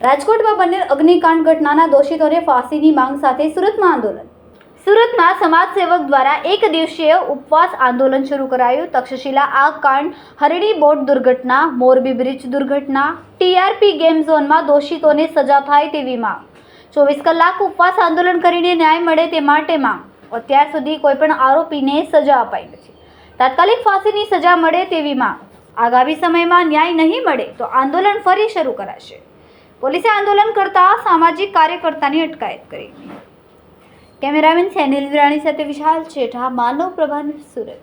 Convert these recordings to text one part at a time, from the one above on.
રાજકોટમાં બનેલ અગ્નિકાંડ ઘટનાના દોષિતોને ફાંસીની માંગ સાથે સુરતમાં આંદોલન. સુરતમાં સમાજ સેવક દ્વારા એક દિવસીય ઉપવાસ આંદોલન શરૂ કરાયું. તક્ષશિલા આગ કાંડ હરણી બોટ દુર્ઘટના, મોરબી બ્રિજ દુર્ઘટના, ટીઆરપી ગેમ ઝોનમાં દોષિતોને સજા થાય તેવી માંગ. ચોવીસ કલાક ઉપવાસ આંદોલન કરીને ન્યાય મળે તે માટે માંગ. અત્યાર સુધી કોઈપણ આરોપીને સજા અપાઈ નથી. તાત્કાલિક ફાંસીની સજા મળે તેવી માંગ. આગામી સમયમાં ન્યાય નહીં મળે તો આંદોલન ફરી શરૂ કરાશે. પોલીસે આંદોલન કરતા સામાજિક કાર્યકર્તાની અટકાયત કરી. કેમેરામેન સેનિલ વિરાણી સાથે વિશાલ છેઠા માનવ પ્રભાન સુરત.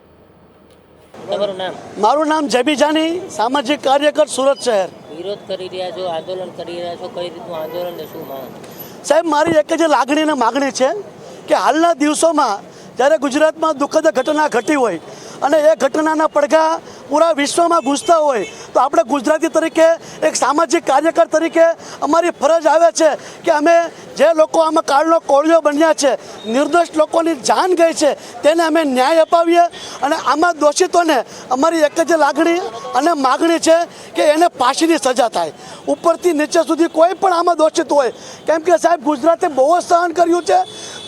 મારું નામ જેબી જાની સામાજિક કાર્યકર સુરત શહેર. વિરોધ કરી રહ્યા છો આંદોલન કરી રહ્યા છો કઈ રીતનું આંદોલન શું માંગ? સાહેબ મારી એક જ લાગણી અને માગણી છે. કે હાલના દિવસોમાં જ્યારે ગુજરાતમાં દુઃખદ ઘટના ઘટી હોય અને એ ઘટનાના પડઘા પૂરા વિશ્વમાં ગૂંજતા હોય, તો આપણે ગુજરાતી તરીકે એક સામાજિક કાર્યકર તરીકે અમારી ફરજ આવે છે કે અમે જે લોકો આમાં કાળનો કોળિયો બન્યા છે, નિર્દોષ લોકોની જાન ગઈ છે, તેને અમે ન્યાય અપાવીએ અને આમાં દોષિતોને અમારી એક જ લાગણી અને માગણી છે કે એને પાછીની સજા થાય. ઉપરથી નીચે સુધી કોઈ પણ આમાં દોષિત હોય. કેમ કે સાહેબ, ગુજરાતે બહુ જ સહન કર્યું છે.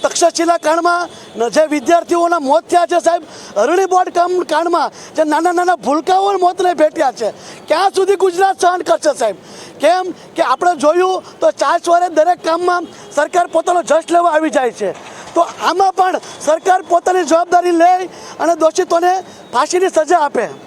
તક્ષશિલા કાંડમાં જે વિદ્યાર્થીઓના મોત થયા છે સાહેબ હરણી બોર્ડ કામ કાંડમાં જે નાના નાના ભૂલકાઓ મોતને ભેટ્યા છે. ક્યાં સુધી ગુજરાત સહન કરશે સાહેબ? કેમ કે આપણે જોયું તો ચાર સવારે દરેક કામમાં સરકાર પોતાનો જસ્ટ લેવા આવી જાય છે. તો આમાં પણ સરકાર પોતાની જવાબદારી લે અને દોષિતોને ફાંસીની સજા આપે.